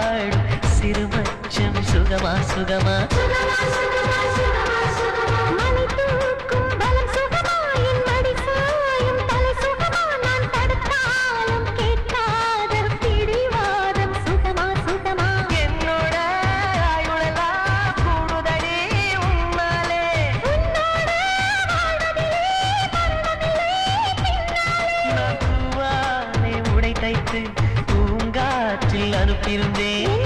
சுகமா மலை சுகமா சுகமா. தைத்து அனுப்பியிருந்தேன்.